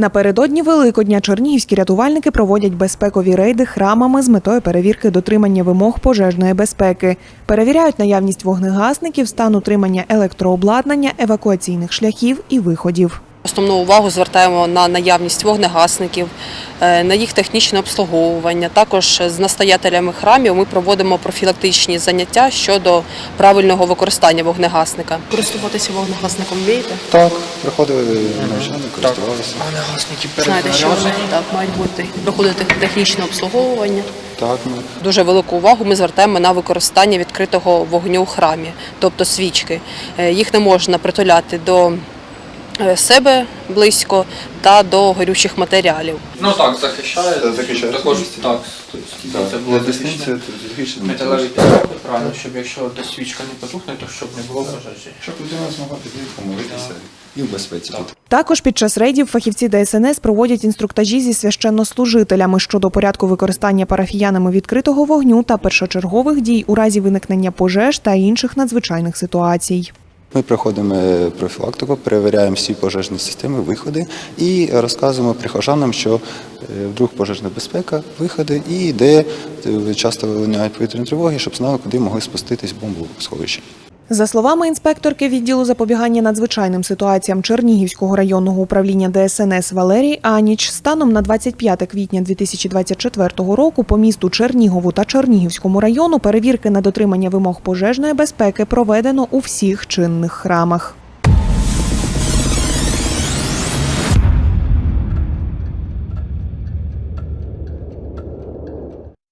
Напередодні Великодня чернігівські рятувальники проводять безпекові рейди храмами з метою перевірки дотримання вимог пожежної безпеки. Перевіряють наявність вогнегасників, стан утримання електрообладнання, евакуаційних шляхів і виходів. Основну увагу звертаємо на наявність вогнегасників, е, на їх технічне обслуговування. Також з настоятелями храмів ми проводимо профілактичні заняття щодо правильного використання вогнегасника. Користуватися вогнегасником вмієте? Так, приходили навчання, користувалися. Знаєте, що вони так мають бути проходити технічне обслуговування. Так, ми Дуже велику увагу ми звертаємо на використання відкритого вогню у храмі, тобто свічки. Е, Їх не можна притуляти до е, себе близько та до горючих матеріалів. Ну так, захищає. Це захищає Також так, це було захищено. Металеві підставки, правильно, щоб якщо десь свічка не потухне, то щоб не було пожежі. Щоб людина змогла піти, помолитися і в безпеці бути. Також під час рейдів фахівці ДСНС проводять інструктажі зі священнослужителями щодо порядку використання парафіянами відкритого вогню та першочергових дій у разі виникнення пожеж та інших надзвичайних ситуацій. Ми проходимо е, профілактику, перевіряємо всі пожежні системи, виходи і розказуємо прихожанам, що е, вдруг пожежна безпека, виходи і де е, часто вилиняють повітряні тривоги, щоб знали, куди могли спуститись бомбу бомбосховища. За словами інспекторки відділу запобігання надзвичайним ситуаціям Чернігівського районного управління ДСНС Валерії Аніч, станом на 25 квітня 2024 року по місту Чернігову та Чернігівському району перевірки на дотримання вимог пожежної безпеки проведено у всіх чинних храмах.